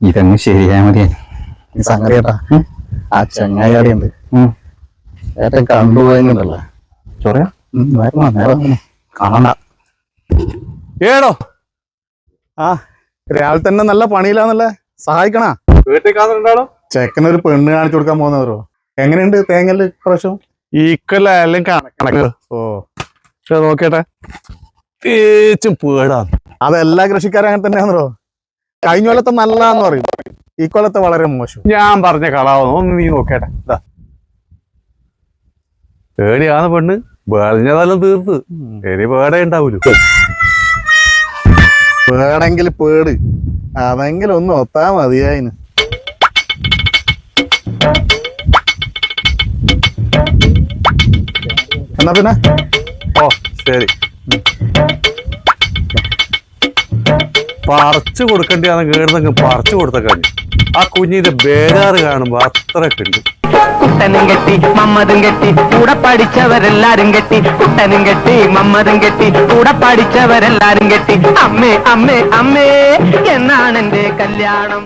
ഇതങ്ങ് ശരിയായ മതി. സംഗതി കേട്ടാ ആ ചങ്ങായി ഉണ്ട് ഏറ്റവും കണ്ടുപോയെന്നുണ്ടല്ലോ ചൊറയാ കാണണ്ട. ഏടോ? ആ രാവിലെ തന്നെ നല്ല പണിയിലാന്നല്ലേ? സഹായിക്കണ? ചെക്കനൊരു പെണ്ണ് കാണിച്ചു കൊടുക്കാൻ പോകുന്നവരോ എങ്ങനെയുണ്ട് തേങ്ങൽ പ്രാവശ്യം? ഈക്കലായാലും കണക്കണക്ക് കണക്ക് ഓ. നോക്കട്ടെ തേച്ചും പേടാ അതെല്ലാ കൃഷിക്കാരും അങ്ങനെ തന്നെയാണല്ലോ കഴിഞ്ഞ കൊല്ലത്തെ നല്ലതാന്ന് പറയും. ഈ കൊല്ലത്തെ വളരെ മോശം. ഞാൻ പറഞ്ഞ കളാവുന്നു ഒന്ന് നീ നോക്കേട്ടാ. ഇതാ പേടിയാണ് പെണ്ണ്. പറഞ്ഞതെല്ലാം തീർത്ത്. ഇനി പേടേ ഉണ്ടാവൂലു? പേടെങ്കിൽ പേട്. അതെങ്കിലും ഒന്ന് ഒത്താ മതിയായിന്. എന്നാ പിന്നെ? ഓ ശരി. പറിച്ചു കൊടുക്കേണ്ടിയാണ് കേടുന്നെങ്കിൽ പറിച്ചു കൊടുത്ത കഴിഞ്ഞു. ആ കുഞ്ഞിന്റെ ബേജാറ് കാണുമ്പോ അത്രയൊക്കെ ഉണ്ട് കുട്ടനും കെട്ടി മമ്മതും കെട്ടി കൂടെ പഠിച്ചവരെല്ലാരും കെട്ടി. കുട്ടനും കെട്ടി മമ്മതും കെട്ടി കൂടെ പഠിച്ചവരെല്ലാരും കെട്ടി. അമ്മേ അമ്മേ അമ്മേ എന്നാണ് എന്റെ കല്യാണം.